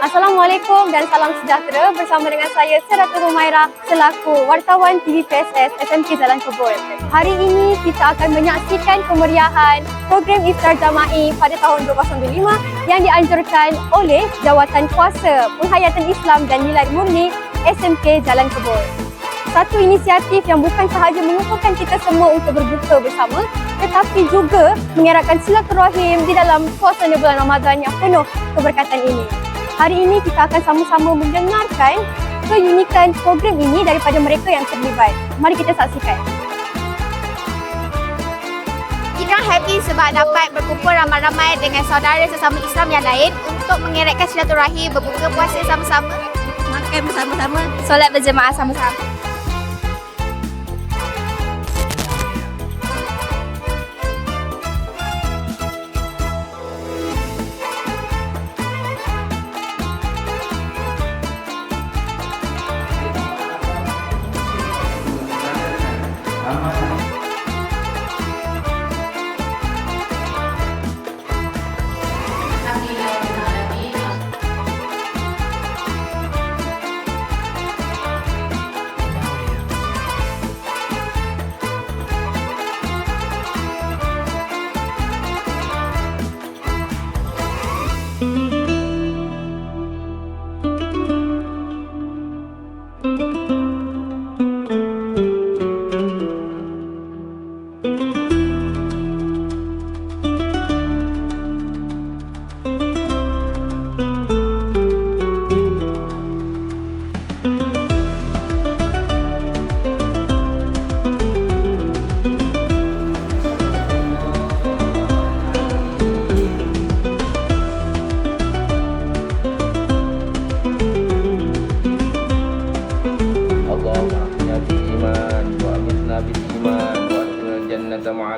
Assalamualaikum dan salam sejahtera bersama dengan saya Seratul Humaira selaku wartawan TV PSS SMK Jalan Kebun. Hari ini kita akan menyaksikan kemeriahan program Iftar Jama'i pada tahun 2025 yang dianjurkan oleh Jawatan Kuasa Penghayatan Islam dan Nilai Murni SMK Jalan Kebun. Satu inisiatif yang bukan sahaja mengumpulkan kita semua untuk berbuka bersama tetapi juga mengeratkan silaturahim di dalam suasana bulan Ramadan yang penuh keberkatan ini. Hari ini kita akan sama-sama mendengarkan keunikan program ini daripada mereka yang terlibat. Mari kita saksikan. Kita happy sebab dapat berkumpul ramai-ramai dengan saudara sesama Islam yang lain untuk mengeratkan silaturahim, berbuka puasa sama-sama, makan bersama-sama, solat berjemaah sama-sama.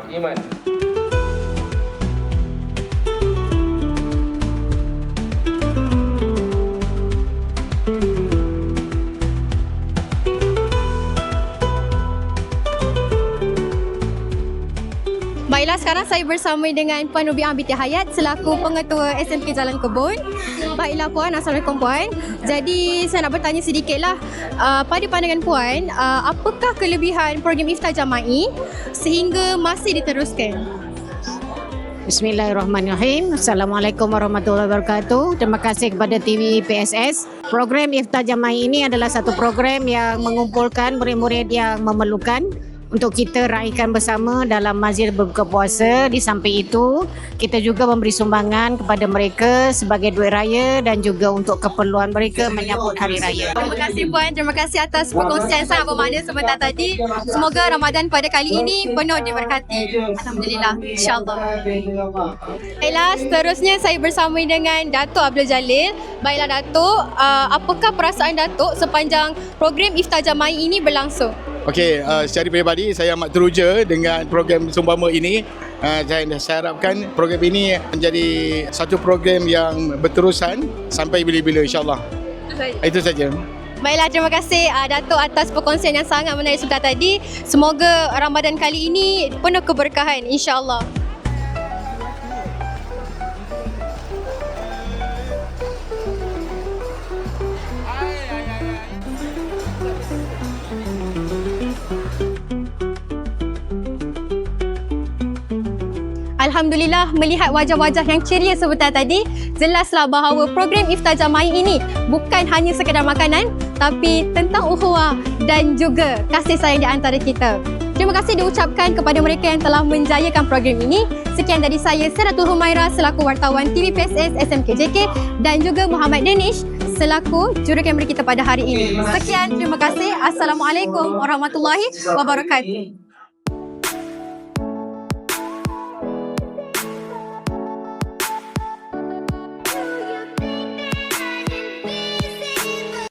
因为 Baiklah, sekarang saya bersama dengan Puan Rubiah Binti Hayat selaku pengetua SMK Jalan Kebun. Baiklah Puan, Assalamualaikum Puan. Jadi saya nak bertanya sedikitlah uh, pada pandangan Puan, uh, apakah kelebihan program Iftar Jama'i sehingga masih diteruskan? Bismillahirrahmanirrahim. Assalamualaikum warahmatullahi wabarakatuh. Terima kasih kepada TV PSS. Program Iftar Jama'i ini adalah satu program yang mengumpulkan murid-murid yang memerlukan untuk kita raikan bersama dalam mazir berbuka puasa. Di samping itu, kita juga memberi sumbangan kepada mereka sebagai duit raya dan juga untuk keperluan mereka menyambut hari raya. Terima kasih Puan, terima kasih atas perkongsian sangat bermakna sebentar tadi. Semoga Ramadan pada kali ini penuh diberkati. Alhamdulillah, insyaAllah. Baiklah, seterusnya saya bersama dengan Datuk Abdul Jalil. Baiklah Datuk, uh, apakah perasaan Datuk sepanjang program Iftar Jama'i ini berlangsung? Okey, uh, secara peribadi saya amat teruja dengan program Sumbama ini. Uh, saya, saya harapkan program ini menjadi satu program yang berterusan sampai bila-bila insyaAllah. Itu saja. Itu saja. Baiklah, terima kasih uh, Datuk atas perkongsian yang sangat menarik sebentar tadi. Semoga Ramadan kali ini penuh keberkahan insya-Allah. Alhamdulillah melihat wajah-wajah yang ceria sebentar tadi jelaslah bahawa program Iftar Jama'i ini bukan hanya sekadar makanan tapi tentang ukhuwah dan juga kasih sayang di antara kita. Terima kasih diucapkan kepada mereka yang telah menjayakan program ini. Sekian dari saya Seratul Humaira selaku wartawan TV PSS SMKJK dan juga Muhammad Danish selaku jurukamera kita pada hari ini. Sekian, terima kasih. Assalamualaikum warahmatullahi wabarakatuh.